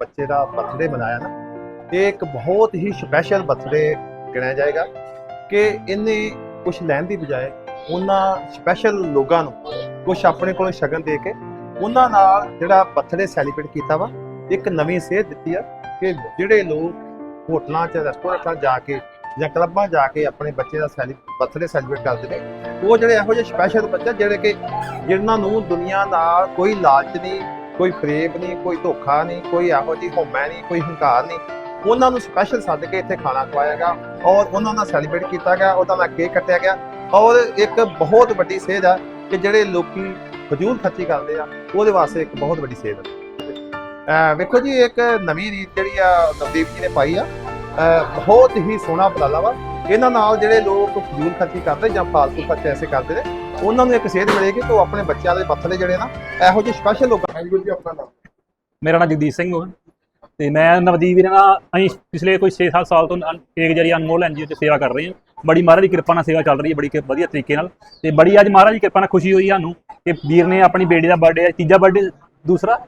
ਬੱਚੇ ਦਾ ਬਰਥਡੇ ਮਨਾਇਆ ਨਾ, ਇਹ ਇੱਕ ਬਹੁਤ ਹੀ ਸਪੈਸ਼ਲ ਬਰਥਡੇ ਗਿਣਿਆ ਜਾਏਗਾ ਕਿ ਇਹਨੇ ਕੁਝ ਲੈਣ ਦੀ ਬਜਾਏ ਉਹਨਾਂ ਸਪੈਸ਼ਲ ਲੋਕਾਂ ਨੂੰ ਕੁਝ ਆਪਣੇ ਕੋਲੋਂ ਸ਼ਗਨ ਦੇ ਕੇ ਉਹਨਾਂ ਨਾਲ ਜਿਹੜਾ ਬਰਥਡੇ ਸੈਲੀਬ੍ਰੇਟ ਕੀਤਾ ਵਾ, ਇੱਕ ਨਵੀਂ ਸੇਧ ਦਿੱਤੀ ਆ ਕਿ ਜਿਹੜੇ ਲੋਕ ਹੋਟਲਾਂ 'ਚ ਰੈਸਟੋਰੈਂਟਾਂ ਜਾ ਕੇ ਜਾਂ ਕਲੱਬਾਂ ਜਾ ਕੇ ਆਪਣੇ ਬੱਚੇ ਦਾ ਸੈਲੀ ਬਰਥਡੇ ਸੈਲੀਬ੍ਰੇਟ ਕਰਦੇ ਨੇ, ਉਹ ਜਿਹੜੇ ਇਹੋ ਜਿਹੇ ਸਪੈਸ਼ਲ ਬੱਚੇ ਜਿਹੜੇ ਕਿ ਜਿਨ੍ਹਾਂ ਨੂੰ ਦੁਨੀਆ ਨਾਲ ਕੋਈ ਲਾਲਚ ਨਹੀਂ ਕੋਈ ਫਰੇਬ ਨਹੀਂ, ਕੋਈ ਧੋਖਾ ਨਹੀਂ, ਕੋਈ ਇਹੋ ਜਿਹੀ ਹਉਮੈ ਨਹੀਂ, ਕੋਈ ਹੰਕਾਰ ਨਹੀਂ। ਉਹਨਾਂ ਨੂੰ ਸਪੈਸ਼ਲ ਸੱਦ ਕੇ ਇੱਥੇ ਖਾਣਾ ਖਵਾਇਆ ਗਿਆ ਔਰ ਉਹਨਾਂ ਨਾਲ ਸੈਲੀਬ੍ਰੇਟ ਕੀਤਾ ਗਿਆ, ਉਹਦਾ ਨਾਲ ਕੇਕ ਕੱਟਿਆ ਗਿਆ ਔਰ ਇੱਕ ਬਹੁਤ ਵੱਡੀ ਸੇਧ ਆ ਕਿ ਜਿਹੜੇ ਲੋਕੀ ਫਜ਼ੂਲ ਖਰਚੀ ਕਰਦੇ ਆ, ਉਹਦੇ ਵਾਸਤੇ ਇੱਕ ਬਹੁਤ ਵੱਡੀ ਸੇਧ ਆ ਵੇਖੋ ਜੀ, ਇੱਕ ਨਵੀਂ ਰੀਤ ਜਿਹੜੀ ਆ ਨਵਦੀਪ ਜੀ ਨੇ ਪਾਈ ਆ। ਬਹੁਤ ਹੀ ਸੋਹਣਾ ਉਪਰਾਲਾ ਵਾ। ਇਹਨਾਂ ਨਾਲ ਜਿਹੜੇ ਲੋਕ ਫਜ਼ੂਲ ਖਰਚੀ ਕਰਦੇ ਜਾਂ ਫਾਲਤੂ ਖਰਚ ਐਸੇ ਕਰਦੇ ਨੇ ਉਹਨਾਂ ਨੂੰ ਇੱਕ ਸੇਧ ਮਿਲੇਗੀ ਕਿ ਉਹ ਆਪਣੇ ਬੱਚਿਆਂ ਦੇ ਬਰਥਡੇ ਜਿਹੜੇ ਨਾ ਇਹੋ ਜਿਹੇ ਸਪੈਸ਼ਲ ਲੋਕਾਂ ਹਾਂਜੀ ਗੁਰੂ ਜੀ ਆਪਣਾ ਨਾਮ। ਮੇਰਾ ਨਾਮ ਜਗਦੀਸ਼ ਸਿੰਘ ਹੈ ਤੇ ਮੈਂ ਨਵਦੀਪ ਵੀਰ ਨਾਲ ਅਸੀਂ ਪਿਛਲੇ ਕੋਈ 6-7 ਸਾਲ ਤੋਂ ਏਕ ਜਰੀ ਅਨਮੋਲ ਐਨਜੀਓ 'ਚ ਸੇਵਾ ਕਰ ਰਹੇ ਹਾਂ। ਬੜੀ ਮਹਾਰਾਜ ਦੀ ਕਿਰਪਾ ਨਾਲ ਸੇਵਾ ਚੱਲ ਰਹੀ ਹੈ ਬੜੀ ਵਧੀਆ ਤਰੀਕੇ ਨਾਲ। ਤੇ ਬੜੀ ਅੱਜ ਮਹਾਰਾਜ ਦੀ ਕਿਰਪਾ ਨਾਲ ਖੁਸ਼ੀ ਹੋਈ ਸਾਨੂੰ ਕਿ ਵੀਰ ਨੇ ਆਪਣੀ ਬੇਟੀ ਦਾ ਬਰਥਡੇ ਤੀਜਾ ਬਰਥਡੇ ਦੂਸਰਾ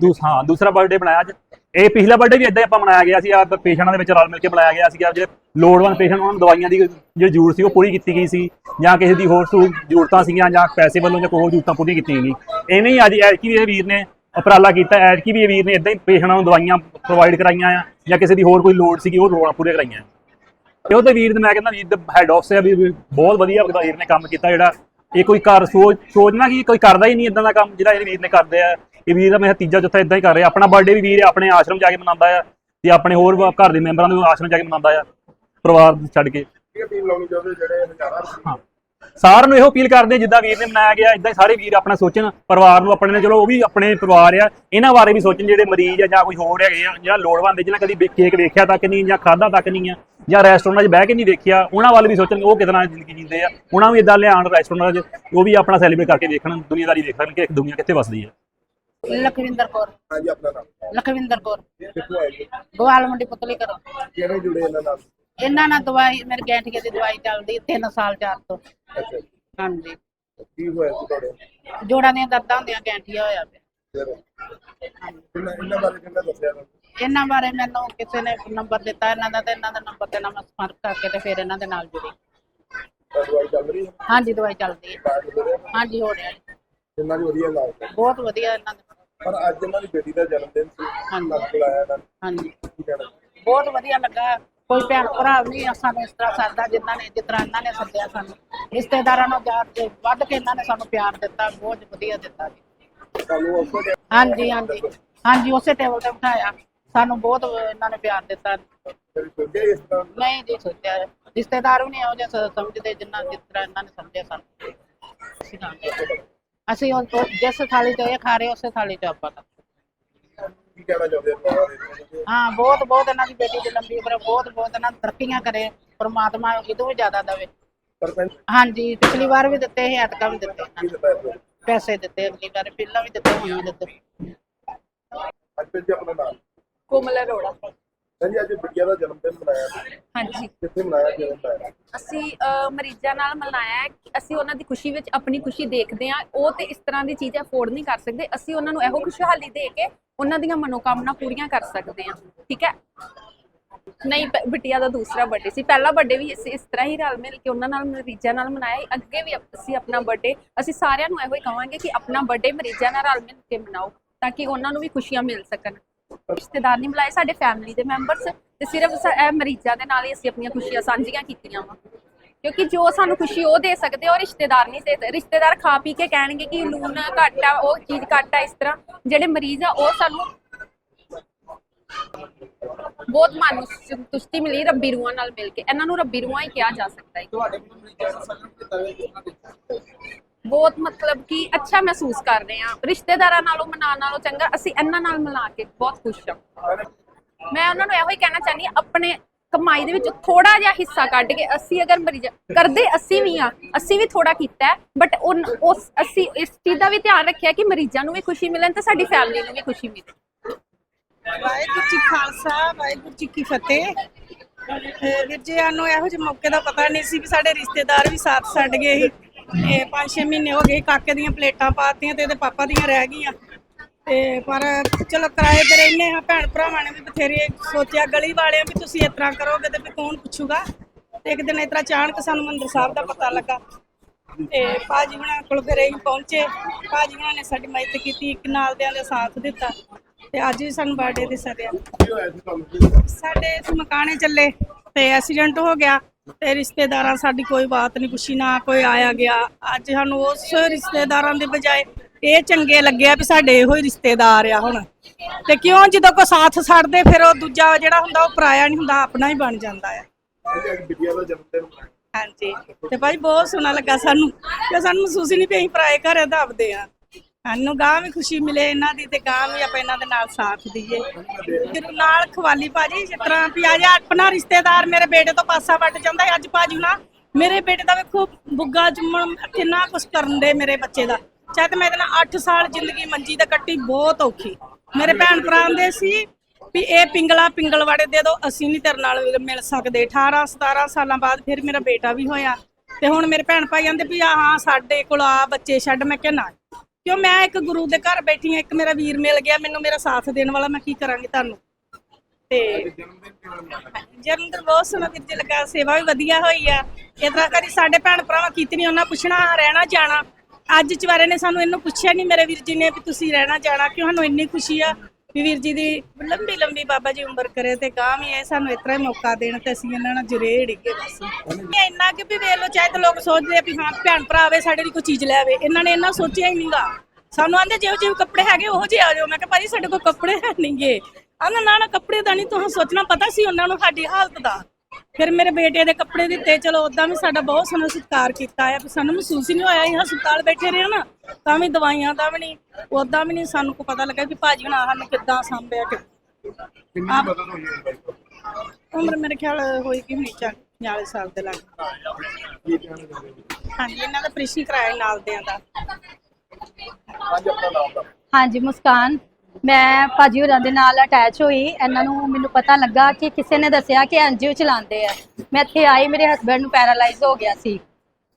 ਦੂਸ ਹਾਂ ਦੂਸਰਾ ਬਰਥਡੇ ਬਣਾਇਆ ਅੱਜ। ਇਹ ਪਿਛਲਾ ਬਰਥਡੇ ਵੀ ਇਦਾਂ ਹੀ ਆਪਾਂ ਮਨਾਇਆ ਗਿਆ ਸੀ ਆ ਪੇਸ਼ੈਂਟਾਂ ਦੇ ਵਿੱਚ ਰਲ ਮਿਲ ਕੇ ਬਣਾਇਆ ਗਿਆ ਸੀਗਾ, ਜਿਹੜੇ ਲੋੜਵੰਦ ਪੇਸ਼ੈਂਟ ਉਹਨਾਂ ਨੂੰ ਦਵਾਈਆਂ ਦੀ ਜਿਹੜੀ ਜ਼ਰੂਰਤ ਸੀ ਉਹ ਪੂਰੀ ਕੀਤੀ ਗਈ ਸੀ, ਜਾਂ ਕਿਸੇ ਦੀ ਹੋਰ ਸਹੂ- ਜ਼ਰੂਰਤਾਂ ਸੀਗੀਆਂ, ਜਾਂ ਪੈਸੇ ਵੱਲੋਂ ਜਾਂ ਕੋਈ ਹੋਰ ਜ਼ਰੂਰਤਾਂ ਪੂਰੀਆਂ ਕੀਤੀਆਂ ਗਈਆਂ। ਐਵੇਂ ਹੀ ਅੱਜ ਐਤਕੀ ਵੀ ਇਹ ਵੀਰ ਨੇ ਉਪਰਾਲਾ ਕੀਤਾ, ਐਤਕੀ ਵੀ ਇਹ ਵੀਰ ਨੇ ਇਦਾਂ ਹੀ ਪੇਸ਼ੈਂਟਾਂ ਨੂੰ ਦਵਾਈਆਂ ਪ੍ਰੋਵਾਈਡ ਕਰਾਈਆਂ ਆ, ਜਾਂ ਕਿਸੇ ਦੀ ਹੋਰ ਕੋਈ ਲੋੜ ਸੀਗੀ, ਉਹ ਲੋੜਾਂ ਪੂਰੀਆਂ ਕਰਾਈਆਂ। ਤੇ ਉਹਦੇ ਵੀਰ ਨੇ ਮੈਂ ਕਹਿੰਦਾ ਵੀਰ ਦੇ ਹੈਡ ਆਫ ਸੇ ਵੀ ਵੀ ਬਹੁਤ ਵਧੀਆ ਵੀਰ ਨੇ ਕੰਮ ਕੀਤਾ ਜਿਹੜਾ, ਇਹ ਕੋਈ ਘਰ ਸੋਚ ਸੋਚਣਾ ਕਿ ਕੋਈ ਕਰਦਾ ਹੀ ਨਹੀਂ ਇਦਾਂ ਦਾ ਕੰਮ ਜਿਹੜਾ ਇਹ ਵੀਰ ਨੇ ਕਰਦੇ ਆ। ਇਹ ਵੀਰ ਦਾ ਮੇਰਾ ਤੀਜਾ ਚੌਥਾ ਇਦਾਂ ਹੀ ਕਰ ਰਿਹਾ। ਆਪਣਾ ਬਰਥਡੇ ਵੀ ਵੀਰ ਆਪਣੇ ਆਸ਼ਰਮ ਜਾ ਕੇ ਮਨਾਉਂਦਾ ਆ ਤੇ ਆਪਣੇ ਹੋਰ ਵ- ਘਰ ਦੇ ਮੈਂਬਰਾਂ ਨੂੰ ਆਸ਼ਰਮ ਜਾ ਕੇ ਮਨਾਉਂਦਾ ਆ ਪਰਿਵਾਰ ਛੱਡ ਕੇ। ਕੀ ਟੀਮ ਲਾਉਣੀ ਚਾਹੁੰਦੇ ਜਿਹੜੇ ਹਜ਼ਾਰਾਂ ਹਾਂ। ਸਾਰਿਆਂ ਨੂੰ ਇਹੋ ਅਪੀਲ ਕਰਦੇ ਹਾਂ, ਜਿੱਦਾਂ ਵੀਰ ਨੇ ਮਨਾਇਆ ਗਿਆ ਇਦਾਂ ਹੀ ਸਾਰੇ ਵੀਰ ਆਪਣਾ ਸੋਚਣ ਪਰਿਵਾਰ ਨੂੰ ਆਪਣੇ ਨੇ ਚਲੋ ਉਹ ਵੀ ਆਪਣੇ ਪਰਿਵਾਰ ਆ ਇਹਨਾਂ ਬਾਰੇ ਵੀ ਸੋਚਣ ਜਿਹੜੇ ਮਰੀਜ਼ ਆ ਜਾਂ ਕੋਈ ਹੋਰ ਹੈਗੇ ਆ ਜਾਂ ਲੋੜਵੰਦ ਜਿਹਨਾਂ ਕਦੀ ਵੇ- ਕੇਕ ਵੇਖਿਆ ਤੱਕ ਨਹੀਂ ਜਾਂ ਖਾਦਾ ਤੱਕ ਨਹੀਂ ਆ ਜਾਂ ਰੈਸਟੋਰੈਂਟਾਂ 'ਚ ਬਹਿ ਕੇ ਨਹੀਂ ਦੇਖਿਆ ਉਹਨਾਂ ਵੱਲ ਵੀ ਸੋਚਣ ਉਹ ਕਿਦਾਂ ਜ਼ਿੰਦਗੀ ਜੀਂਦੇ ਆ। ਉਹਨਾਂ ਨੂੰ ਇਦਾਂ ਲਿਆਉਣ ਰੈਸਟੋਰੈਂਟਾਂ 'ਚ ਉਹ ਵੀ ਆਪਣਾ ਸੈਲੀਬ੍ਰੇਟ ਕਰਕੇ ਵੇਖਣ ਦੁਨੀਆਦਾਰੀ ਦੇਖਣ ਕਿ ਦੁਨੀਆ ਕਿੱਥੇ ਵਸਦੀ ਹੈ ਲਖਵਿੰਦਰ ਕੌਰ। ਹਾਂਜੀ ਆਪਣਾ ਨਾਮ। ਲਖਵਿੰਦਰ ਕੌਰ। ਕਿੱਥੋਂ ਆਏ ਜੀ? ਗਵਾਲ ਮੰਡੀ ਪੁਤਲੀ ਕਰੋ ਕਿਹੜੇ ਜੁੜੇ ਇਹਨਾਂ ਨਾਲ? ਇਹਨਾਂ ਨਾਲ ਦਵਾਈ ਮੇਰੇ ਗੈਂਠੀਏ ਦੀ ਦਵਾਈ ਚੱਲਦੀ 3 ਸਾਲ ਚਾਰ ਤੋਂ। ਅੱਛਾ ਜੀ। ਹਾਂਜੀ। ਕੀ ਹੋਇਆ ਸੀ ਤੁਹਾਡੇ? ਜੋੜਾਂ ਦੀਆਂ ਦਰਦਾਂ ਹੁੰਦੀਆਂ ਗੈਂਠੀਆ ਹੋਇਆ ਪਿਆ। ਫਿਰ ਇਹਨਾਂ ਇਹਨਾਂ ਬਾਰੇ ਕਿੰਨਾ ਦੱਸਿਆ ਤੁਹਾਨੂੰ? ਇਹਨਾਂ ਬਾਰੇ ਮੈਨੂੰ ਕਿਸੇ ਨੇ ਨੰਬਰ ਦਿੱਤਾ ਇਹਨਾਂ ਦਾ ਤੇ ਇਹਨਾਂ ਦਾ ਨੰਬਰ ਤੇ ਨਾਲ ਮੈਂ ਸੰਪਰਕ ਕਰਕੇ ਤੇ ਫਿਰ ਇਹਨਾਂ ਦੇ ਨਾਲ ਜੁੜੀ। ਤਾਂ ਦਵਾਈ ਚੱਲ ਰਹੀ ਹੈ? ਹਾਂਜੀ ਦਵਾਈ ਚੱਲਦੀ ਹੈ। ਕਾਰਡ ਦੇ ਰਹੇ? ਹੋ? ਹਾਂਜੀ ਹੋ ਰਿਹਾ ਜੀ। ਕਿੰਨਾ ਦੀ ਵਧੀਆ ਹੈ। ਬਹੁਤ ਵਧੀਆ ਇਹਨਾਂ ਦਾ। ਪਰ ਅੱਜ ਇਹਨਾਂ ਦੀ ਬੇਟੀ ਦਾ ਜਨਮ ਦਿਨ ਸੀ। ਹਾਂਜੀ। ਲੱਗ ਲਾਇਆ ਇਹਨਾਂ ਨੇ। ਹਾਂਜੀ। ਕੀ ਕਹਿਣਾ? ਬਹੁਤ ਵਧੀਆ ਲੱਗਾ। ਕੋਈ ਭੈਣ ਭਰਾ ਵੀ ਨਹੀਂ ਸਾਨੂੰ ਇਸ ਤਰ੍ਹਾਂ ਸਰਦਾ ਜਿਨ੍ਹਾਂ ਨੇ ਜਿਸ ਤਰ੍ਹਾਂ ਇਹਨਾਂ ਨੇ ਸੱਦਿਆ ਸਾਨੂੰ। ਰਿਸ਼ਤੇਦਾਰਾਂ ਨੂੰ ਜਾ ਕੇ ਵੱਧ ਕੇ ਇਹਨਾਂ ਨੇ ਸਾਨੂੰ ਪਿਆਰ ਦਿੱਤਾ ਬਹੁਤ ਵਧੀਆ ਦਿੱਤਾ ਜੀ। ਤੁਹਾਨੂੰ ਉਸੋ ਦੇ ਹਾਂਜੀ ਹਾਂਜੀ। ਹਾਂਜੀ ਉਸੇ ਟੇਬਲ ਤੇ ਬਿਠਾਇਆ। ਸਾਨੂੰ ਬਹੁਤ ਇਹਨਾਂ ਨੇ ਪਿਆਰ ਦਿੱਤਾ। ਫਿਰ ਸੋਚਿਆ ਇਸ ਤਰ੍ਹਾਂ? ਨਹੀਂ ਜੀ ਸੋਚਿਆ। ਰਿਸ਼ਤੇਦਾਰ ਵੀ ਨਹੀਂ ਇਹੋ ਜਿਹਾ ਸ- ਸਮਝਦੇ ਜਿੰਨਾ ਜਿਸ ਤਰ੍ਹਾਂ ਇਹਨਾਂ ਨੇ ਸਮਝਿਆ ਸਾਨੂੰ। ਅਸੀਂ। ਅਸੀਂ ਉਹ ਉਹ ਜਿਸ ਥਾਲੀ ਚ ਇਹ ਖਾ ਰਹੇ ਉਸੇ ਥਾਲੀ ਚ ਆਪਾਂ ਖਾ ਕੀ ਕਹਿਣਾ ਚਾਹੁੰਦੇ ਹੋ ਹਾਂ ਬਹੁਤ ਬਹੁਤ ਇਹਨਾਂ ਦੀ ਬੇਟੀ ਦੀ ਲੰਬੀ ਉਮਰ ਬਹੁਤ ਬਹੁਤ ਇਹਨਾਂ ਨੂੰ ਤਰੱਕੀਆਂ ਕਰੇ ਪ੍ਰਮਾਤਮਾ ਇਹਦੋਂ ਵੀ ਜ਼ਿਆਦਾ ਦੇਵੇ। ਸਰਪੰਚ ਹਾਂਜੀ ਪਿਛਲੀ ਵਾਰ ਵੀ ਦਿੱਤੇ ਸੀ ਐਤਕਾਂ ਵੀ ਦਿੱਤੇ। ਕੀ। ਦਿੱਤਾ ਹੈ ਪੈਸੇ ਦਿੱਤੇ ਅਗਲੀ ਵਾਰ ਪਹਿਲਾਂ ਵੀ ਦਿੱਤੇ ਹੁਣ ਵੀ ਦਿੱਤੇ। ਅੱਜ ਜੀ ਆਪਣਾ ਨਾਮ? ਕੋਮਲ ਅਰੋੜਾ ਹਾਂਜੀ ਅੱਜ ਬਿਟਿਆ ਦਾ ਜਨਮ ਦਿਨ ਮਨਾਇਆ। ਤੁਸੀਂ। ਹਾਂਜੀ। ਕਿੱਥੇ ਮਨਾਇਆ ਕਿਵੇਂ ਮਨਾਇਆ ਅਸੀਂ ਅਹ, ਮਰੀਜ਼ਾਂ ਨਾਲ ਮਨਾਇਆ ਹੈ ਕਿ ਅਸੀਂ ਉਹਨਾਂ ਦੀ ਖੁਸ਼ੀ ਵਿੱਚ ਆਪਣੀ ਖੁਸ਼ੀ ਦੇਖਦੇ ਹਾਂ। ਉਹ ਤੇ ਇਸ ਤਰ੍ਹਾਂ ਦੀ ਚੀਜ਼ ਅਫੋਰਡ ਨਹੀਂ ਕਰ ਸਕਦੇ। ਅਸੀਂ ਉਹਨਾਂ ਨੂੰ ਇਹੋ ਖੁਸ਼ਹਾਲੀ ਦੇ ਕੇ ਉਹਨਾਂ ਦੀਆਂ ਮਨੋਕਾਮਨਾ ਪੂਰੀਆਂ ਕਰ ਸਕਦੇ ਹਾਂ। ਠੀਕ ਹੈ? ਨਹੀਂ ਪ- ਬਿਟੀਆ ਦਾ ਦੂਸਰਾ ਬਰਥਡੇ ਸੀ। ਪਹਿਲਾ ਬਰਥਡੇ ਵੀ ਅਸੀਂ ਇਸ ਤਰ੍ਹਾਂ ਹੀ ਰਲ ਮਿਲ ਕੇ ਉਹਨਾਂ ਨਾਲ ਮਰੀਜ਼ਾਂ ਨਾਲ ਮਨਾਇਆ। ਅੱਗੇ ਵੀ ਅਪ- ਅਸੀਂ ਆਪਣਾ ਬਰਥਡੇ ਅਸੀਂ ਸਾਰਿਆਂ ਨੂੰ ਇਹੋ ਹੀ ਕਹਾਂਗੇ ਕਿ ਆਪਣਾ ਬਰਥਡੇ ਮਰੀਜ਼ਾਂ ਨਾਲ ਰਲ ਮਿਲ ਕੇ ਮਨਾਓ ਤਾਂ ਕਿ ਉਹਨਾਂ ਨੂੰ ਵੀ ਖੁਸ਼ੀਆਂ ਮਿਲ ਸਕਣ। ਰਿਸ਼ਤੇਦਾਰ ਨਹੀਂ ਬੁਲਾਏ ਸਾਡੇ ਫੈਮਿਲੀ ਦੇ ਮੈਂਬਰਸ ਤੇ ਸਿਰਫ ਇਹ ਮਰੀਜ਼ਾਂ ਦੇ ਨਾਲ ਹੀ ਅਸੀਂ ਆਪਣੀਆਂ ਖੁਸ਼ੀਆਂ ਸਾਂਝੀਆਂ ਕੀਤੀਆਂ ਵਾ। ਕਿਉਂਕਿ ਜੋ ਸਾਨੂੰ ਖੁਸ਼ੀ ਉਹ ਦੇ ਸਕਦੇ ਆ, ਉਹ ਰਿਸ਼ਤੇਦਾਰ ਨਹੀਂ ਦੇ ਰਿਸ਼ਤੇਦਾਰ ਖਾ ਪੀ ਕੇ ਕਹਿਣਗੇ ਕਿ ਲੂਣ ਘੱਟ ਆ ਉਹ ਚੀਜ਼ ਘੱਟ ਆ ਇਸ ਤਰ੍ਹਾਂ। ਜਿਹੜੇ ਮਰੀਜ਼ ਆ ਉਹ ਸਾਨੂੰ ਬਹੁਤ ਮਨ ਨੂੰ ਸੰਤੁਸ਼ਟੀ ਮਿਲੀ ਰੱਬੀ ਰੂਹਾਂ ਨਾਲ ਮਿਲ ਕੇ। ਇਹਨਾਂ ਨੂੰ ਰੱਬੀ ਰੂਹਾਂ ਹੀ ਕਿਹਾ ਜਾ ਸਕਦਾ ਹੈ। ਤੁਹਾਡੇ ਮਰੀਜ਼ਾਂ ਦਾ ਸਲਾਮ ਕੀਤਾ ਹੋਇਆ ਬਹੁਤ ਮਤਲਬ ਕਿ ਅੱਛਾ ਮਹਿਸੂਸ ਕਰ ਰਹੇ ਹਾਂ। ਰਿਸ਼ਤੇਦਾਰਾਂ ਨਾਲੋਂ, ਮਨਾਉਣ ਨਾਲੋਂ ਚੰਗਾ, ਅਸੀਂ ਇਹਨਾਂ ਨਾਲ ਮਿਲਾ ਕੇ ਬਹੁਤ ਖੁਸ਼ ਹਾਂ। ਮੈਂ ਉਹਨਾਂ ਨੂੰ ਇਹੋ ਹੀ ਕਹਿਣਾ ਚਾਹਨੀ ਹਾਂ, ਆਪਣੇ ਕਮਾਈ ਦੇ ਵਿੱਚ ਥੋੜਾ ਜਿਹਾ ਹਿੱਸਾ ਕੱਢ ਕੇ ਅਸੀਂ ਅਗਰ ਮਰੀਜ਼ ਕਰਦੇ ਅਸੀਂ ਵੀ ਆ ਅਸੀਂ ਵੀ ਥੋੜਾ ਕੀਤਾ ਬਟ ਉਸ, ਅਸੀਂ ਇਸ ਚੀਜ਼ ਦਾ ਵੀ ਧਿਆਨ ਰੱਖਿਆ ਕਿ ਮਰੀਜ਼ਾਂ ਨੂੰ ਵੀ ਖੁਸ਼ੀ ਮਿਲਣ ਤੇ ਸਾਡੀ ਫੈਮਿਲੀ ਨੂੰ ਵੀ ਖੁਸ਼ੀ ਮਿਲੇ। ਵਾਹਿਗੁਰੂ ਜੀ ਖਾਲਸਾ, ਵਾਹਿਗੁਰੂ ਜੀ ਕੀ ਫਤਿਹ। ਵੀਰ ਜੀ, ਸਾਨੂੰ ਇਹੋ ਜਿਹੇ ਮੌਕੇ ਦਾ ਪਤਾ ਨਹੀਂ ਸੀ ਵੀ ਸਾਡੇ ਰਿਸ਼ਤੇਦਾਰ ਵੀ ਸਾਥ ਛੱਡ ਗਏ ਸੀ। ਤੇ 5-6 ਮਹੀਨੇ ਹੋ ਗਏ ਕਾਕੇ ਦੀਆਂ ਪਲੇਟਾਂ ਪਾਤੀਆਂ ਤੇ ਇਹਦੇ ਪਾਪਾ ਦੀਆਂ ਰਹਿ ਗਈਆਂ। ਤੇ ਪਰ ਚਲੋ ਕਿਰਾਏ ਤੇ ਰਹਿੰਦੇ ਹਾਂ, ਭੈਣ ਭਰਾਵਾਂ ਨੇ ਵੀ ਬਥੇਰੇ ਸੋਚਿਆ ਗਲੀ ਵਾਲਿਆਂ ਵੀ ਤੁਸੀਂ ਇਸ ਤਰ੍ਹਾਂ ਕਰੋਗੇ ਤੇ ਵੀ ਕੌਣ ਪੁੱਛੂਗਾ? ਤੇ ਇੱਕ ਦਿਨ ਇਸ ਤਰ੍ਹਾਂ ਅਚਾਨਕ ਸਾਨੂੰ ਮੰਦਰ ਸਾਹਿਬ ਦਾ ਪਤਾ ਲੱਗਾ। ਤੇ ਭਾਜੀ ਹੁਣਾਂ ਕੋਲ ਫਿਰ ਅਸੀਂ ਪਹੁੰਚੇ। ਭਾਜੀ ਹੁਣਾਂ ਨੇ ਸਾਡੀ ਮਦਦ ਕੀਤੀ, ਇੱਕ ਨਾਲ ਦਿਆਂ ਦਾ ਸਾਥ ਦਿੱਤਾ। ਤੇ ਅੱਜ ਵੀ ਸਾਨੂੰ ਬਰਥਡੇ ਤੇ ਸੱਦਿਆ। ਸਾਡੇ ਇਸ ਮਕਾਨੇ ਚੱਲੇ ਤੇ ਐਕਸੀਡੈਂਟ ਹੋ ਗਿਆ। ਤੇ ਰਿਸ਼ਤੇਦਾਰਾਂ ਸਾਡੀ ਕੋਈ ਬਾਤ ਨਹੀਂ ਪੁੱਛੀ, ਨਾ ਕੋਈ ਆਇਆ ਗਿਆ। ਅੱਜ ਸਾਨੂੰ ਉਸ ਰਿਸ਼ਤੇਦਾਰਾਂ ਦੇ ਬਜਾਏ ਇਹ ਚੰਗੇ ਲੱਗਿਆ ਵੀ ਸਾਡੇ ਇਹੋ ਹੀ ਰਿਸ਼ਤੇਦਾਰ ਆ ਹੁਣ। ਤੇ ਕਿਉਂ ਜਦੋਂ ਕੋ ਸਾਥ ਛੱਡਦੇ, ਫਿਰ ਉਹ ਦੂਜਾ ਜਿਹੜਾ ਹੁੰਦਾ, ਉਹ ਪਰਾਇਆ ਨਹੀਂ ਹੁੰਦਾ, ਆਪਣਾ ਹੀ ਬਣ ਜਾਂਦਾ ਆ। ਹਾਂਜੀ। ਤੇ ਭਾਈ ਬਹੁਤ ਸੋਹਣਾ ਲੱਗਾ ਸਾਨੂੰ। ਤੇ ਸਾਨੂੰ ਮਹਿਸੂਸ ਹੀ ਨਹੀਂ ਵੀ ਅਸੀਂ ਪਰਾਏ ਘਰੇ ਦੱਬਦੇ ਆ। ਸਾਨੂੰ ਗਾਂ ਵੀ ਖੁਸ਼ੀ ਮਿਲੇ, ਇਹਨਾਂ ਦੀ ਤੇ ਗਾਂ ਵੀ ਆਪਾਂ ਇਹਨਾਂ ਦੇ ਨਾਲ ਸਾਥ ਦਈਏ। ਫਿਰ ਨਾਲ ਖਵਾਲੀ ਭਾਜੀ, ਜਿਸ ਤਰ੍ਹਾਂ ਵੀ ਅੱਜ ਆਪਣਾ ਰਿਸ਼ਤੇਦਾਰ ਮੇਰੇ ਬੇਟੇ ਤੋਂ ਪਾਸਾ ਵੱਟ ਜਾਂਦਾ ਅੱਜ ਭਾਜੀ ਨਾ ਮੇਰੇ ਬੇਟੇ ਦਾ ਵੇਖੋ, ਬੁੱਗਾ ਜੁੰਮਣ, ਕਿੰਨਾ ਕੁਛ ਕਰਨ ਦੇ ਮੇਰੇ ਬੱਚੇ ਦਾ। ਚਾਹੇ ਮੈਂ ਇਹਦੇ 8 ਸਾਲ ਜ਼ਿੰਦਗੀ ਮੰਜੀ ਤੇ ਕੱਟੀ, ਬਹੁਤ ਔਖੀ। ਮੇਰੇ ਭੈਣ ਭਰਾ ਦੇ ਸੀ ਵੀ ਇਹ ਪਿੰਗਲਾ ਪਿੰਗਲਵਾੜੇ ਦੇ ਦੋ, ਅਸੀਂ ਨਹੀਂ ਤੇਰੇ ਨਾਲ ਮਿਲ ਸਕਦੇ। 18 17 ਸਾਲਾਂ ਬਾਅਦ ਫਿਰ ਮੇਰਾ ਬੇਟਾ ਵੀ ਹੋਇਆ। ਤੇ ਹੁਣ ਮੇਰੇ ਭੈਣ ਭਾਈ ਕਹਿੰਦੇ ਵੀ ਆ, ਹਾਂ, ਸਾਡੇ ਕੋਲ ਆ, ਬੱਚੇ ਛੱਡ। ਮੈਂ ਕਿਹਾ, ਨਾ। ਕਿਉਂ ਮੈਂ ਇੱਕ ਗੁਰੂ ਦੇ ਘਰ ਬੈਠੀ ਹਾਂ, ਇੱਕ ਮੇਰਾ ਵੀਰ ਮਿਲ ਗਿਆ, ਮੈਨੂੰ ਮੇਰਾ ਸਾਥ ਦੇਣ ਵਾਲਾ, ਮੈਂ ਕੀ ਕਰਾਂਗੀ ਤੁਹਾਨੂੰ? ਤੇ ਜਨਮ ਦਿਨ ਬਹੁਤ ਸੋਹਣਾ ਵੀਰ ਜੀ ਲੱਗਾ, ਸੇਵਾ ਵੀ ਵਧੀਆ ਹੋਈ ਆ। ਇਸ ਕਰੀ ਸਾਡੇ ਭੈਣ ਭਰਾਵਾਂ ਕੀਤੀ ਨਹੀਂ ਉਹਨਾਂ ਪੁੱਛਣਾ, ਰਹਿਣਾ, ਜਾਣਾ। ਅੱਜ ਚਵਾਰੇ ਨੇ ਸਾਨੂੰ ਇਹਨੂੰ ਪੁੱਛਿਆ ਨਹੀਂ ਮੇਰੇ ਵੀਰ ਜੀ ਨੇ ਵੀ ਤੁਸੀਂ ਰਹਿਣਾ, ਜਾਣਾ, ਕਿਉਂ ਸਾਨੂੰ ਇੰਨੀ ਖੁਸ਼ੀ ਆ? ਵੀ ਵੀਰ ਜੀ ਦੀ ਲੰਬੀ ਲੰਬੀ ਬਾਬਾ ਜੀ ਉਮਰ ਕਰੇ ਤੇ ਗਾਂ ਵੀ ਇਹ ਸਾਨੂੰ ਇਸ ਹੀ ਮੌਕਾ ਦੇਣ ਤੇ ਅਸੀਂ ਇਹਨਾਂ ਨਾਲ ਜੁੜੇ ਢਿੱਗੇ ਬਸ। ਇਹ ਇੰਨਾ ਕਿ ਵੀ ਵੇਖ ਲੋ ਚਾਹੇ ਤਾਂ ਲੋਕ ਸੋਚਦੇ ਆ ਵੀ ਹਾਂ, ਭੈਣ ਭਰਾ ਆਵੇ, ਸਾਡੇ ਲਈ ਕੋਈ ਚੀਜ਼ ਲੈ ਆਵੇ, ਇਹਨਾਂ ਨੇ ਇੰਨਾ ਸੋਚਿਆ ਹੀ ਨਹੀਂਗਾ ਸਾਨੂੰ ਆਂਦੇ ਜਿਹੋ ਜਿਹੇ ਕੱਪੜੇ ਹੈਗੇ, ਉਹੋ ਜਿਹੇ ਆ ਜਾਓ। ਮੈਂ ਕਿਹਾ ਭਾਜੀ, ਸਾਡੇ ਕੋਲ ਕੱਪੜੇ ਹੈ ਨਹੀਂਗੇ ਆਂਦਾ ਨਾ ਨਾ ਕੱਪੜੇ ਦਾ ਨਹੀਂ ਤੁਹਾਨੂੰ ਸੋਚਣਾ ਪਤਾ ਸੀ ਉਹਨਾਂ ਨੂੰ ਸਾਡੀ ਹਾਲਤ ਦਾ। ਫਿਰ ਮੇਰੇ ਬੇਟੇ ਦੇ ਕੱਪੜੇ ਦਿੱਤੇ ਚਲੋ ਉਦਾਂ ਵੀ ਸਾਡਾ ਬਹੁਤ ਸੋਹਣਾ ਸਤਿਕਾਰ ਕੀਤਾ ਹੈ ਸਾਨੂੰ ਮਹਿਸੂਸ ਹੀ ਨਹੀਂ ਹੋਇਆ ਇਹ ਹਸਪਤਾਲ ਬੈਠੇ ਰਹੇ ਨਾ ਤਾਂ ਵੀ ਦਵਾਈਆਂ ਦਾ ਵੀ ਨਹੀਂ ਉਦਾਂ ਵੀ ਨਹੀਂ ਸਾਨੂੰ ਕੋ ਪਤਾ ਲੱਗਾ ਕਿ ਭਾਜੀ ਹੁਣ ਸਾਨੂੰ ਕਿੱਦਾਂ ਸੰਭਿਆ ਕਿ ਕਿੰਨੀ ਆਪ- ਮਦਦ ਹੋਈ ਹੈ ਬਾਈ ਉਮਰ ਮੇਰੇ ਖਿਆਲ ਹੋਈ ਕਿ ਹੋਣੀ ਚਾਹੀਦੀ 40 ਸਾਲ ਦੇ ਲੱਗ? ਹਾਂਜੀ ਇਹਨਾਂ ਦਾ ਆਪਰੇਸ਼ਨ ਕਰਾਇਆ ਨਾਲ ਦਿਆਂ ਦਾ। ਅੱਜ ਆਪਣਾ ਨਾਮ ਦਾ ਹਾਂਜੀ ਮੁਸਕਾਨ। ਮੈਂ ਭਾਜੀ ਹੋਰਾਂ ਦੇ ਨਾਲ ਅਟੈਚ ਹੋਈ। ਇਹਨਾਂ ਨੂੰ ਮੈਨੂੰ ਪਤਾ ਲੱਗਾ ਕਿ ਕਿਸੇ ਨੇ ਦੱਸਿਆ ਕਿ ਐਨਜੀਓ ਚਲਾਉਂਦੇ ਆ। ਮੈਂ ਇੱਥੇ ਆਈ, ਮੇਰੇ ਹਸਬੰਡ ਨੂੰ ਪੈਰਾਲਾਈਜ਼ ਹੋ ਗਿਆ ਸੀ।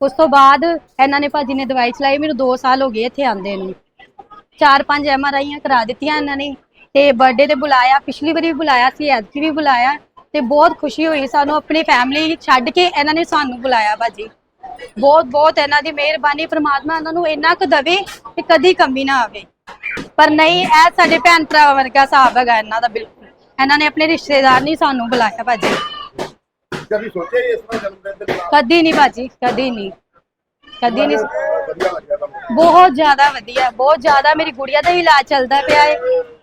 ਉਸ ਤੋਂ ਬਾਅਦ ਇਹਨਾਂ ਨੇ ਭਾਜੀ ਨੇ ਦਵਾਈ ਚਲਾਈ, ਮੈਨੂੰ 2 ਸਾਲ ਹੋ ਗਏ ਇੱਥੇ ਆਂਦੇ ਨੂੰ। ਚਾਰ ਪੰਜ ਐਮਆਰਆਈਆਂ ਕਰਾ ਦਿੱਤੀਆਂ ਇਹਨਾਂ ਨੇ। ਤੇ ਬਰਥਡੇ ਤੇ ਬੁਲਾਇਆ, ਪਿਛਲੀ ਵਾਰੀ ਵੀ ਬੁਲਾਇਆ ਸੀ ਐਤਕੀ ਵੀ ਬੁਲਾਇਆ। ਤੇ ਬਹੁਤ ਖੁਸ਼ੀ ਹੋਈ ਸਾਨੂੰ ਆਪਣੀ ਫੈਮਿਲੀ ਛੱਡ ਕੇ ਇਹਨਾਂ ਨੇ ਸਾਨੂੰ ਬੁਲਾਇਆ ਭਾਜੀ। ਬਹੁਤ ਬਹੁਤ ਇਹਨਾਂ ਦੀ ਮਿਹਰਬਾਨੀ, ਪ੍ਰਮਾਤਮਾ ਇਹਨਾਂ ਨੂੰ ਇੰਨਾ ਕੁ ਦਵੇ ਕਿ ਕਦੀ ਕਮੀ ਨਾ ਆਵੇ। ਪਰ ਨਹੀਂ ਇਹ ਸਾਡੇ ਭੈਣ ਭਰਾ ਵਰਗਾ ਹਿਸਾਬ ਹੈਗਾ ਇਹਨਾਂ ਦਾ ਬਿਲਕੁਲ। ਇਹਨਾਂ ਨੇ ਆਪਣੇ ਰਿਸ਼ਤੇਦਾਰ ਨਹੀਂ ਸਾਨੂੰ ਬੁਲਾਇਆ ਭਾਜੀ। ਕਦੀ ਸੋਚਿਆ ਹੀ ਇਸ ਤਰ੍ਹਾਂ ਜਨਮ ਦਿਨ ਤੇ ਬੁਲਾ ਕਦੀ ਨਹੀਂ ਭਾਜੀ ਕਦੀ ਨਹੀਂ। ਕਦੀ ਨਹੀਂ। ਵਧੀਆ ਲੱਗਿਆ ਤੁਹਾਨੂੰ? ਬਹੁਤ ਜ਼ਿਆਦਾ ਵਧੀਆ ਬਹੁਤ ਜ਼ਿਆਦਾ ਮੇਰੀ ਗੁੜੀਆ ਦਾ ਇਲਾਜ ਚੱਲਦਾ ਪਿਆ ਹੈ।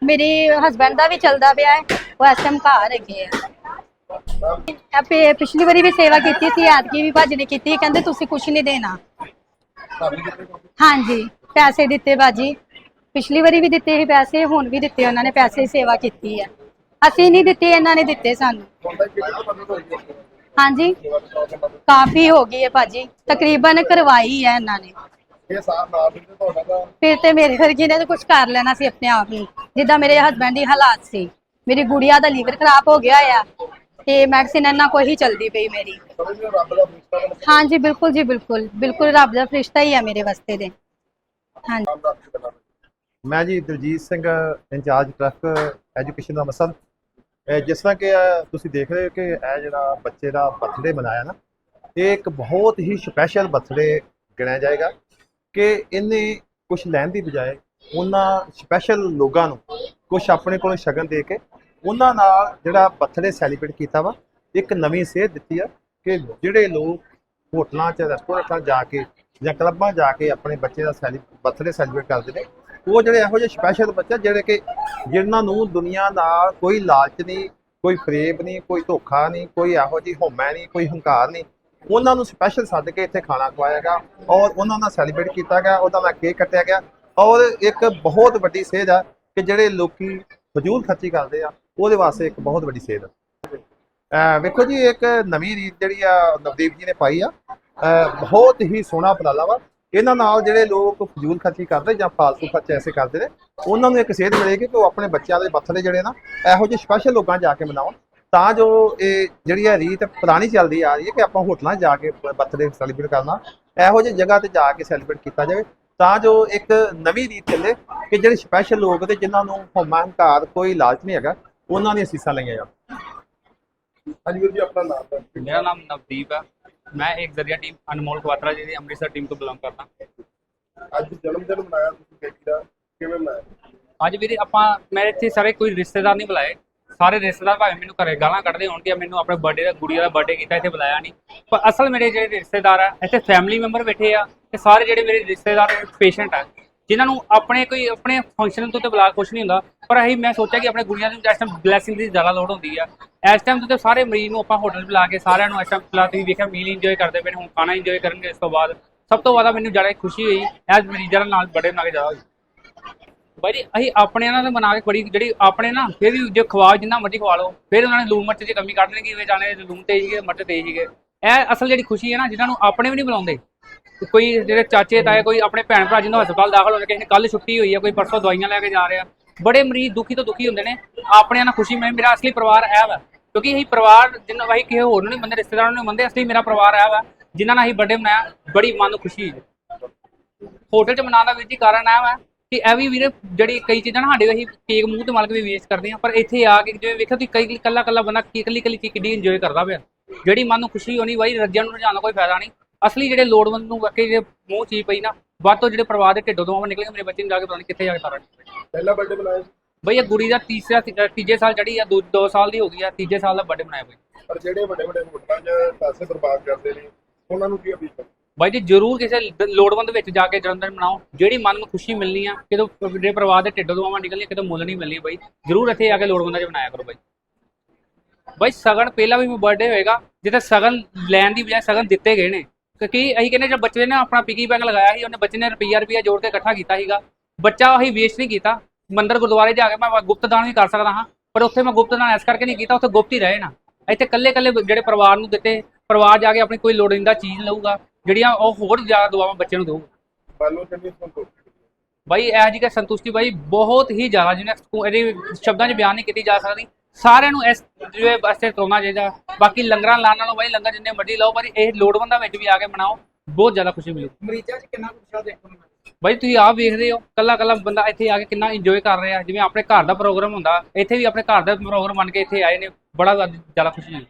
ਮੇਰੇ ਹਸਬੰਡ ਦਾ ਵੀ ਚੱਲਦਾ ਪਿਆ ਹੈ। ਉਹ ਇਸ ਟਾਈਮ ਘਰ ਹੈਗੇ ਆ। ਆਪੇ ਪਿਛਲੀ ਵਾਰੀ ਵੀ ਸੇਵਾ ਕੀਤੀ ਸੀ ਐਤਕੀ ਵੀ ਭਾਜੀ ਨੇ ਕੀਤੀ। ਕਹਿੰਦੇ ਤੁਸੀਂ ਕੁਝ ਨਹੀਂ ਦੇਣਾ। ਤੁਹਾਨੂੰ ਹਾਂਜੀ ਪੈਸੇ ਦਿੱਤੇ ਬਾਜੀ ਪਿਛਲੀ ਵਾਰੀ ਵੀ ਦਿੱਤੇ ਸੀ ਪੈਸੇ, ਹੁਣ ਵੀ ਦਿੱਤੇ ਉਹਨਾਂ ਨੇ, ਪੈਸੇ ਸੇਵਾ ਕੀਤੀ ਹੈ ਅਸੀਂ ਨਹੀਂ ਦਿੱਤੇ, ਇਹਨਾਂ ਨੇ ਦਿੱਤੇ ਸਾਨੂੰ। ਹਾਂਜੀ। ਕਾਫੀ ਹੋ ਗਈ ਹੈ ਭਾਜੀ। ਤਕਰੀਬਨ ਕਰਵਾਈ ਹੈ ਇਹਨਾਂ ਨੇ। ਫਿਰ ਤੇ ਮੇਰੇ ਵਰਗੀ ਨੇ ਕੁਝ ਕਰ ਲੈਣਾ ਸੀ ਆਪਣੇ ਆਪ ਨੂੰ ਜਿੱਦਾਂ ਮੇਰੇ ਹਸਬੰਡ ਦੀ ਹਾਲਾਤ ਸੀ। ਮੇਰੀ ਗੁੜੀਆ ਦਾ ਲੀਵਰ ਖਰਾਬ ਹੋ ਗਿਆ ਆ। ਤੇ ਮੈਡੀਸਿਨ ਇਹਨਾਂ ਕੋਈ ਹੀ ਚਲਦੀ ਪਈ ਮੇਰੀ। ਹਾਂਜੀ, ਬਿਲਕੁਲ ਜੀ ਬਿਲਕੁਲ। ਬਿਲਕੁਲ ਰੱਬ ਦਾ ਫਰਿਸ਼ਤਾ ਹੀ ਆ ਮੇਰੇ ਵਾਸਤੇ ਦੇ ਹਾਂਜੀ। ਮੈਂ ਜੀ Daljit Singh, incharge truck education ਦਾ ਮਸਲ। ਜਿਸ ਤਰ੍ਹਾਂ ਕਿ ਤੁਸੀਂ ਦੇਖ ਰਹੇ ਹੋ ਕਿ ਇਹ ਜਿਹੜਾ ਬੱਚੇ ਦਾ ਬਰਥਡੇ ਮਨਾਇਆ ਨਾ, ਇਹ ਇੱਕ ਬਹੁਤ ਹੀ ਸਪੈਸ਼ਲ ਬਰਥਡੇ ਗਿਣਿਆ ਜਾਏਗਾ ਕਿ ਇਹਨੇ ਕੁਝ ਲੈਣ ਦੀ ਬਜਾਏ ਉਹਨਾਂ ਸਪੈਸ਼ਲ ਲੋਕਾਂ ਨੂੰ ਕੁਝ ਆਪਣੇ ਕੋਲੋਂ ਸ਼ਗਨ ਦੇ ਕੇ ਉਹਨਾਂ ਨਾਲ ਜਿਹੜਾ ਬਰਥਡੇ ਸੈਲੀਬ੍ਰੇਟ ਕੀਤਾ ਵਾ, ਇੱਕ ਨਵੀਂ ਸੇਧ ਦਿੱਤੀ ਆ ਕਿ ਜਿਹੜੇ ਲੋਕ ਹੋਟਲਾਂ 'ਚ ਰੈਸਟੋਰੈਂਟਾਂ ਜਾ ਕੇ ਜਾਂ ਕਲੱਬਾਂ ਜਾ ਕੇ ਆਪਣੇ ਬੱਚੇ ਦਾ ਸੈਲੀ ਬਰਥਡੇ ਸੈਲੀਬ੍ਰੇਟ ਕਰਦੇ ਨੇ ਉਹ ਜਿਹੜੇ ਇਹੋ ਜਿਹੇ ਸਪੈਸ਼ਲ ਬੱਚੇ ਜਿਹੜੇ ਕਿ ਜਿਨ੍ਹਾਂ ਨੂੰ ਦੁਨੀਆ ਨਾਲ ਕੋਈ ਲਾਲਚ ਨਹੀਂ, ਕੋਈ ਫਰੇਬ ਨਹੀਂ, ਕੋਈ ਧੋਖਾ ਨਹੀਂ, ਕੋਈ ਇਹੋ ਜਿਹੀ ਹਉਮੈ ਨਹੀਂ, ਕੋਈ ਹੰਕਾਰ ਨਹੀਂ, ਉਹਨਾਂ ਨੂੰ ਸਪੈਸ਼ਲ ਸੱਦ ਕੇ ਇੱਥੇ ਖਾਣਾ ਖਵਾਇਆ ਗਿਆ ਔਰ ਉਹਨਾਂ ਨਾਲ ਸੈਲੀਬ੍ਰੇਟ ਕੀਤਾ ਗਿਆ, ਉਹਦਾ ਨਾਲ ਕੇਕ ਕੱਟਿਆ ਗਿਆ ਔਰ ਇੱਕ ਬਹੁਤ ਵੱਡੀ ਸੇਧ ਆ ਕਿ ਜਿਹੜੇ ਲੋਕੀ ਫਜ਼ੂਲ ਖਰਚੀ ਕਰਦੇ ਆ, ਉਹਦੇ ਵਾਸਤੇ ਇੱਕ ਬਹੁਤ ਵੱਡੀ ਸੇਧ ਆ। ਵੇਖੋ ਜੀ, ਇੱਕ ਨਵੀਂ ਰੀਤ ਜਿਹੜੀ ਆ ਨਵਦੀਪ ਜੀ ਨੇ ਪਾਈ ਆ ਬਹੁਤ ਹੀ ਸੋਹਣਾ ਉਪਰਾਲਾ ਵਾ ਇਹਨਾਂ ਨਾਲ ਜਿਹੜੇ ਲੋਕ ਫਜ਼ੂਲ ਖਰਚੀ ਕਰਦੇ ਜਾਂ ਫਾਲਤੂ ਖਰਚ ਐਸੇ ਕਰਦੇ ਨੇ ਉਹਨਾਂ ਨੂੰ ਇੱਕ ਸੇਧ ਮਿਲੇਗੀ ਕਿ ਉਹ ਆਪਣੇ ਬੱਚਿਆਂ ਦੇ ਬਰਥਡੇ ਜਿਹੜੇ ਨਾ ਇਹੋ ਜਿਹੇ ਸਪੈਸ਼ਲ ਲੋਕਾਂ 'ਚ ਜਾ ਕੇ ਮਨਾਉਣ। ਤਾਂ ਜੋ ਇਹ ਜਿਹੜੀ ਆ ਰੀਤ ਪੁਰਾਣੀ ਚੱਲਦੀ ਆ ਰਹੀ ਹੈ ਕਿ ਆਪਾਂ ਹੋਟਲਾਂ 'ਚ ਜਾ ਕੇ ਬਰਥਡੇ ਸੈਲੀਬ੍ਰੇਟ ਕਰਨਾ ਇਹੋ ਜਿਹੀ ਜਗ੍ਹਾ ਤੇ ਜਾ ਕੇ ਸੈਲੀਬ੍ਰੇਟ ਕੀਤਾ ਜਾਵੇ। ਤਾਂ ਜੋ ਇੱਕ ਨਵੀਂ ਰੀਤ ਚੱਲੇ ਕਿ ਜਿਹੜੇ ਸਪੈਸ਼ਲ ਲੋਕ ਤੇ ਜਿਨ੍ਹਾਂ ਨੂੰ ਹਉਮਾ ਹੰਕਾਰ ਕੋਈ ਲਾਲਚ ਨਹੀਂ ਹੈਗਾ ਉਹਨਾਂ ਦੀਆਂ ਅਸੀਸਾਂ ਲਈਆਂ ਜਾਣ। ਹਾਂਜੀ ਵੀਰ ਜੀ ਆਪਣਾ ਨਾਮ। ਮੇਰਾ ਨਾਮ ਨਵਦੀਪ ਹੈ। ਮੈਂ ਇੱਕ ਜ਼ਰੀਆ ਟੀਮ ਅਨਮੋਲ ਕੁਆਤਰਾ ਜੀ ਦੀ ਅੰਮ੍ਰਿਤਸਰ ਟੀਮ ਤੋਂ ਬਿਲੋਂਗ ਕਰਦਾ। ਅੱਜ ਜਨਮ ਦਿਨ ਮਨਾਇਆ ਤੁਸੀਂ ਬੇਟੀ ਦਾ ਕਿਵੇਂ ਮਨਾਇਆ? ਅੱਜ ਵੀਰੇ ਆਪਾਂ ਮੇਰੇ ਇੱਥੇ ਸਾਰੇ ਕੋਈ ਰਿਸ਼ਤੇਦਾਰ ਨਹੀਂ ਬੁਲਾਏ। ਸਾਰੇ ਰਿਸ਼ਤੇਦਾਰ ਭਾਵੇਂ ਮੈਨੂੰ ਘਰੇ ਗਾਲਾਂ ਕੱਢਦੇ ਹੋਣ ਕਿ ਮੈਨੂੰ ਆਪਣੇ ਬਰਥਡੇ ਦਾ ਗੁੜੀਆ ਦਾ ਬਰਥਡੇ ਕੀਤਾ ਇੱਥੇ ਬੁਲਾਇਆ ਨਹੀਂ। ਪਰ ਅਸਲ ਮੇਰੇ ਜਿਹੜੇ ਰਿਸ਼ਤੇਦਾਰ ਆ ਇੱਥੇ ਫੈਮਿਲੀ ਮੈਂਬਰ ਬੈਠੇ ਆ ਤੇ ਸਾਰੇ ਜਿਹੜੇ ਮੇਰੇ ਰਿਸ਼ਤੇਦਾਰ ਪੇਸ਼ੈਂਟ ਆ। ਜਿਨ੍ਹਾਂ ਨੂੰ ਆਪਣੇ ਕੋਈ, ਆਪਣੇ ਫੰਕਸ਼ਨ ਤੋਂ ਤੇ ਬੁਲਾ ਕੁਝ ਨਹੀਂ ਹੁੰਦਾ, ਪਰ ਅਸੀਂ ਮੈਂ ਸੋਚਿਆ ਕਿ ਆਪਣੇ ਗੁੜੀਆਂ ਨੂੰ ਇਸ ਟਾਈਮ ਬਲੈਸਿੰਗ ਦੀ ਜ਼ਿਆਦਾ ਲੋੜ ਹੁੰਦੀ ਆ, ਇਸ ਟਾਈਮ ਤੇ ਸਾਰੇ ਮਰੀਜ਼ ਨੂੰ ਆਪਾਂ ਹੋਟਲ ਬੁਲਾ ਕੇ ਸਾਰਿਆਂ ਨੂੰ ਇਸ ਟਾਈਮ ਬੁਲਾ ਤੁਸੀਂ ਵੇਖਿਆ ਮੀਲ ਇੰਜੋਏ ਕਰਦੇ ਪਏ ਨੇ, ਹੁਣ ਖਾਣਾ ਇੰਜੋਏ ਕਰਨਗੇ ਇਸ ਤੋਂ ਬਾਅਦ। ਸਭ ਤੋਂ ਜ਼ਿਆਦਾ ਮੈਨੂੰ ਜ਼ਿਆਦਾ ਖੁਸ਼ੀ ਹੋਈ ਐਸ ਮਰੀਜ਼ਾਂ ਨਾਲ ਬੜੇ ਨਾਲ ਜ਼ਿਆਦਾ ਹੋਈ। ਬਾਈ ਜੀ, ਅਸੀਂ ਆਪਣੇ ਨਾਲ ਬਣਾ ਕੇ ਬੜੀ ਜਿਹੜੀ ਆਪਣੇ ਨਾ, ਫਿਰ ਵੀ ਜੇ ਖਵਾ, ਜਿੰਨਾ ਮਰਜ਼ੀ ਖਵਾ ਲਓ, ਫਿਰ ਉਹਨਾਂ ਨੇ ਲੂਣ ਮਿਰਚ ਦੀ ਕਮੀ ਕੱਢ ਦੇਣੀ ਕਿਵੇਂ ਜਾਣੇ, ਲੂਣ ਤੇਜ਼ ਸੀਗੇ, ਮਿਰਚ ਤੇਜ਼ ਸੀਗੇ। ਇਹ ਅਸਲ ਜਿਹੜੀ ਖੁਸ਼ੀ ਹੈ ਨਾ, ਜਿਨ੍ਹਾਂ ਨੂੰ ਆਪਣੇ ਵੀ ਨਹੀਂ ਬੁਲਾਉਂਦੇ ਕੋਈ ਜਿਹੜੇ ਚਾਚੇ, ਤਾਏ, ਕੋਈ ਆਪਣੇ ਭੈਣ ਭਰਾ ਜਿਹਨਾਂ ਹਸਪਤਾਲ ਦਾਖਲ ਹੋਣੇ ਕਿਸੇ ਨੇ ਕੱਲ ਛੁੱਟੀ ਹੋਈ ਹੈ ਕੋਈ ਪਰਸੋਂ ਦਵਾਈਆਂ ਲੈ ਕੇ ਜਾ ਰਿਹਾ। ਬੜੇ ਮਰੀਜ਼ ਦੁਖੀ ਤੋਂ ਦੁਖੀ ਹੁੰਦੇ ਨੇ ਆਪਣੇ ਨਾਲ ਖੁਸ਼ੀ ਮੈਂ ਮੇਰਾ ਅਸਲੀ ਪਰਿਵਾਰ ਇਹ ਵਾ, ਕਿਉਂਕਿ ਅਸੀਂ ਪਰਿਵਾਰ ਜਿੰਨਾ ਅਸੀਂ ਕਿਸੇ ਹੋਰ ਨੂੰ ਨਹੀਂ ਮੰਨਦੇ, ਰਿਸ਼ਤੇਦਾਰਾਂ ਨੂੰ ਮੰਨਦੇ, ਅਸਲੀ ਮੇਰਾ ਪਰਿਵਾਰ ਇਹ ਵਾ, ਜਿਨ੍ਹਾਂ ਨਾਲ ਅਸੀਂ ਬਰਥਡੇ ਮਨਾਇਆ ਬੜੀ ਮਨ ਨੂੰ ਖੁਸ਼ੀ ਹੋਈ। ਹੋਟਲ 'ਚ ਮਨਾਉਣ ਦਾ ਵੀਰ ਜੀ ਕਾਰਨ ਇਹ ਵਾ ਕਿ ਇਹ ਵੀ ਵੀਰੇ ਜਿਹੜੀ ਕਈ ਚੀਜ਼ਾਂ ਨਾ ਸਾਡੇ ਅਸੀਂ ਕੇਕ ਮੂੰਹ ਤੇ ਮਲ ਕੇ ਵੀ ਵੇਸਟ ਕਰਦੇ ਆ ਪਰ ਇੱਥੇ ਆ ਕੇ ਜਿਵੇਂ ਵੇਖਿਆ ਤੁਸੀਂ ਕਈ ਕੱਲਾ ਕੱਲਾ ਬੰਦਾ ਇਕੱਲੀ ਇਕੱਲੀ ਚੀਜ਼ ਕਿੱਡੀ ਇੰਜੋਏ ਕਰਦਾ ਪਿਆ। ਜਿਹੜੀ ਮਨ ਨੂੰ ਖੁਸ਼ੀ ਹੋਣੀ, ਬਾਈ ਰੱਜਿਆਂ ਨੂੰ ਰਜਾਉਣ ਦਾ ਕੋਈ ਫਾਇਦਾ ਨਹੀਂ। ਅਸਲੀ ਜਿਹੜੇ ਲੋੜਵੰਦ ਨੂੰ ਵਾਕਈ ਜੇ ਮੂੰਹ ਚੀਜ਼ ਪਈ ਨਾ ਵੱਧ ਤੋਂ ਜਿਹੜੇ ਪਰਿਵਾਰ ਦੇ ਢਿੱਡੋਂ ਤੋਂ ਨਿਕਲੇ ਮੇਰੇ ਬੱਚੇ ਨੂੰ ਜਾ ਕੇ ਪਤਾ ਨਹੀਂ ਕਿੱਥੇ ਜਾ ਕੇ ਤਾਰਨ ਪਹਿਲਾ ਬਰਥਡੇ ਮਨਾਇਆ ਬਈ ਇਹ ਕੁੜੀ ਦਾ ਤੀਸਰਾ ਤੀਜੇ ਸਾਲ ਚੜੀ ਆ 2 ਸਾਲ ਦੀ ਹੋ ਗਈ ਆ ਤੀਜੇ ਸਾਲ ਦਾ ਬਰਥਡੇ ਮਨਾਇਆ ਬਈ। ਪਰ ਜਿਹੜੇ ਵੱਡੇ ਵੱਡੇ ਹੋਟਲਾਂ 'ਚ ਪੈਸੇ ਬਰਬਾਦ ਕਰਦੇ ਨੇ ਉਹਨਾਂ ਨੂੰ ਕੀ ਅਪੀਲ ਬਾਈ ਜੀ ਜਰੂਰ ਕਿਸੇ ਲੋੜਵੰਦ ਵਿੱਚ ਜਾ ਕੇ ਜਨਮਦਿਨ ਮਨਾਓ। ਜਿਹੜੀ ਮਨ ਨੂੰ ਖੁਸ਼ੀ ਮਿਲਣੀ ਆ ਕਿਦੋਂ ਜਿਹੜੇ ਪਰਿਵਾਰ ਦੇ ਢਿੱਡੋਂ ਦੁਆਵਾਂ ਨਿਕਲਣੀਆਂ ਕਿਤੋਂ ਮੁੱਲ ਨਹੀਂ ਮਿਲਣੀ ਬਾਈ। ਜਰੂਰ ਇੱਥੇ ਆ ਕੇ ਲੋੜਵੰਦਾਂ 'ਚ ਮਨਾਇਆ ਕਰੋ ਬਾਈ। ਬਾਈ ਸਗਨ ਪਹਿਲਾਂ ਵੀ ਬਰਥਡੇ ਹੋਏਗਾ ਜਿੱਥੇ ਸਗਨ ਲੈਣ ਦੀ ਬਜਾਏ ਸਗਨ ਦਿੱਤੇ ਗਏ ਨੇ। ਕਿਉਂਕਿ ਅਸੀਂ ਕਹਿੰਦੇ ਜੇ ਬੱਚੇ ਨੇ ਆਪਣਾ ਪਿਗੀ ਬੈਂਕ ਲਗਾਇਆ ਸੀ ਉਹਨੇ ਬੱਚੇ ਨੇ ਰੁਪਈਆ ਰੁਪਈਆ ਜੋੜ ਕੇ ਇਕੱਠਾ ਕੀਤਾ ਸੀਗਾ। ਬੱਚਾ ਅਸੀਂ ਵੇਸਟ ਨਹੀਂ ਕੀਤਾ। ਮੰਦਰ ਗੁਰਦੁਆਰੇ ਜਾ ਕੇ ਮੈਂ ਗੁਪਤ ਦਾਨ ਵੀ ਕਰ ਸਕਦਾ ਹਾਂ ਪਰ ਉੱਥੇ ਮੈਂ ਗੁਪਤ ਦਾਨ ਇਸ ਕਰਕੇ ਨਹੀਂ ਕੀਤਾ ਉੱਥੇ ਗੁਪਤ ਹੀ ਰਹੇ ਨਾ। ਇੱਥੇ ਕੱਲੇ ਕੱਲੇ ਜਿਹੜੇ ਪਰਿਵਾਰ ਨੂੰ ਦਿੱਤੇ ਪਰਿਵਾਰ ਜਾ ਕੇ ਆਪਣੀ ਕੋਈ ਲੋੜੀਂਦਾ ਚੀਜ਼ ਲਊਗਾ ਜਿਹੜੀਆਂ ਉਹ ਹੋਰ ਜ਼ਿਆਦਾ ਦੁਆਵਾਂ ਬੱਚੇ ਨੂੰ ਦੇਊਗਾ। ਬਾਲੋ ਕਿੰਨੀ ਸੰਤੁਸ਼ਟੀ ਬਾਈ ਇਹ ਜੀ ਕਿ ਸੰਤੁਸ਼ਟੀ ਬਾਈ ਬਹੁਤ ਹੀ ਜ਼ਿਆਦਾ ਜਿਹਨੇ ਇਹਦੇ ਸ਼ਬਦਾਂ 'ਚ ਬਿਆਨ ਨਹੀਂ ਕੀਤੀ ਜਾ ਸਕਦੀ। ਸਾਰਿਆਂ ਨੂੰ ਇਸ ਜਿਵੇਂ ਵਾਸਤੇ ਤੋੜਨਾ ਚਾਹੀਦਾ। ਬਾਕੀ ਲੰਗਰਾਂ ਲਾਣ ਨਾਲੋਂ ਬਾਈ ਲੰਗਰ ਜਿੰਨੇ ਮਰਜ਼ੀ ਲਾਓ ਪਰ ਇਹ ਲੋੜਵੰਦਾਂ ਵਿੱਚ ਵੀ ਆ ਕੇ ਬਣਾਓ ਬਹੁਤ ਜ਼ਿਆਦਾ ਖੁਸ਼ੀ ਮਿਲੂ। ਮਰੀਜ਼ਾਂ 'ਚ ਕਿੰਨਾ ਉਤਸ਼ਾਹ ਦੇਖਣ ਨੂੰ ਮਿਲਦਾ? ਬਾਈ ਤੁਸੀਂ ਆਪ ਵੇਖਦੇ ਹੋ ਕੱਲਾ ਕੱਲਾ ਬੰਦਾ ਇੱਥੇ ਆ ਕੇ ਕਿੰਨਾ ਇੰਜੋਏ ਕਰ ਰਿਹਾ ਜਿਵੇਂ ਆਪਣੇ ਘਰ ਦਾ ਪ੍ਰੋਗਰਾਮ ਹੁੰਦਾ ਇੱਥੇ ਵੀ ਆਪਣੇ ਘਰ ਦਾ ਪ੍ਰੋਗਰਾਮ ਬਣ ਕੇ ਇੱਥੇ ਆਏ ਨੇ ਬੜਾ ਜ਼ਿਆਦਾ ਖੁਸ਼ੀ ਹੋਈ